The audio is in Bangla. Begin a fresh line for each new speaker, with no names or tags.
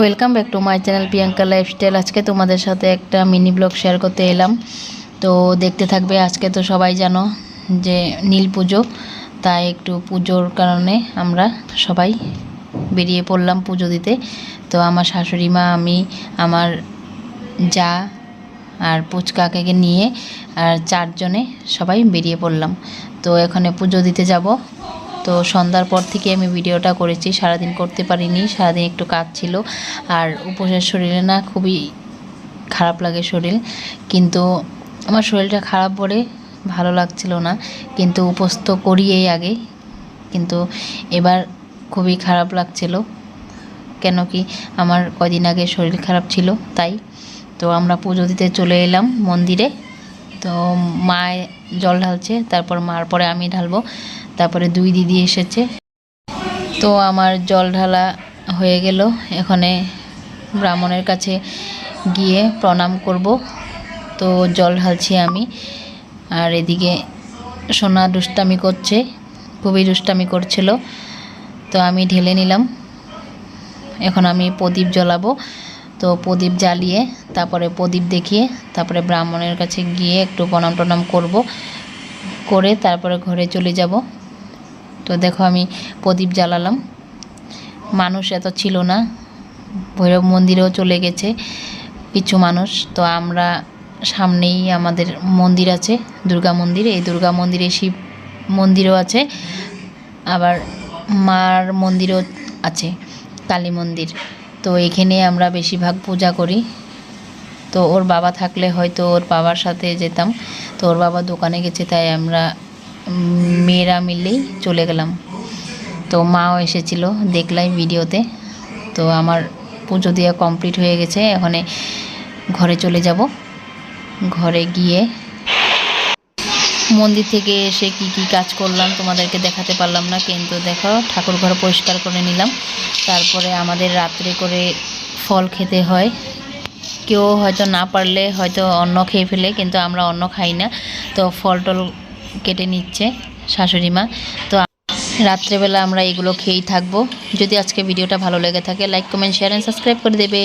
Welcome back to my channel Priyanka lifestyle আজকে তোমাদের সাথে একটা মিনি ব্লগ শেয়ার করতে এলাম। তো দেখতে থাকবে, আজকে তো সবাই জানো যে নীল পুজো, তাই একটু পুজোর কারণে আমরা সবাই বেরিয়ে পড়লাম পুজো দিতে। তো আমার শাশুড়ি মা, আমি, আমার যা আর পুচকাকে নিয়ে আর চারজনে সবাই বেরিয়ে পড়লাম। তো এখানে পুজো দিতে যাব। তো সন্ধ্যার পর থেকে আমি ভিডিওটা করেছি, সারাদিন করতে পারিনি, সারাদিন একটু কাজ ছিল। আর উপোসের শরীরে না খুবই খারাপ লাগে শরীর, কিন্তু আমার শরীরটা খারাপ বলে ভালো লাগছিল না। কিন্তু উপোস তো করি এই আগে, কিন্তু এবার খুবই খারাপ লাগছিল। কেন কি আমার কয়দিন আগে শরীর খারাপ ছিল, তাই। তো আমরা পুজো দিতে চলে এলাম মন্দিরে। তো মা জল ঢালছে, তারপর মার পরে আমি ঢালবো। তারপরে দুই দিদি এসেছে। তো আমার জল ঢালা হয়ে গেল। এখানে ব্রাহ্মণের কাছে গিয়ে প্রণাম করব। তো জল ঢালছি আমি। আর এদিকে সোনা দুষ্টামি করছে, খুবই দুষ্টামি করছিল। তো আমি ঢেলে নিলাম। এখন আমি প্রদীপ জ্বলাবো। তো প্রদীপ জ্বালিয়ে তারপরে প্রদীপ দেখিয়ে তারপরে ব্রাহ্মণের কাছে গিয়ে একটু প্রণাম টনাম করব। করে তারপরে ঘরে চলে যাব। তো দেখো আমি প্রদীপ জ্বালালাম। মানুষ এত ছিল না। ভৈরব মন্দিরেও চলে গেছে কিছু মানুষ। তো আমরা সামনেই আমাদের মন্দির আছে, দুর্গা মন্দির। এই দুর্গা মন্দিরে শিব মন্দিরও আছে। আবার মার মন্দিরও আছে, কালী মন্দির। তো এখানে আমরা বেশিরভাগ পূজা করি। তো ওর বাবা থাকলে হয়তো ওর বাবার সাথে যেতাম। তো ওর বাবা দোকানে গেছে, তাই আমরা মেয়েরা মিলেই চলে গেলাম। তো মাও এসেছিল দেখলাই ভিডিওতে। তো আমার পুজো দেওয়া কমপ্লিট হয়ে গেছে, এখানে ঘরে চলে যাব। ঘরে গিয়ে মন্দির থেকে এসে কি কি কাজ করলাম তোমাদেরকে দেখাতে পারলাম না, কিন্তু দেখো ঠাকুর ঘর পরিষ্কার করে নিলাম। তারপরে আমাদের রাত্রে করে ফল খেতে হয়। কেউ হয়তো না পারলে হয়তো অন্ন খেয়ে ফেলে, কিন্তু আমরা অন্ন খাই না। তো ফল টল কেটে নিচ্ছে শাশুড়ি মা। তো রাত্রেবেলা আমরা এগুলো খেয়েই থাকব। যদি আজকে ভিডিওটা ভালো লেগে থাকে like comment share and subscribe করে দেবে।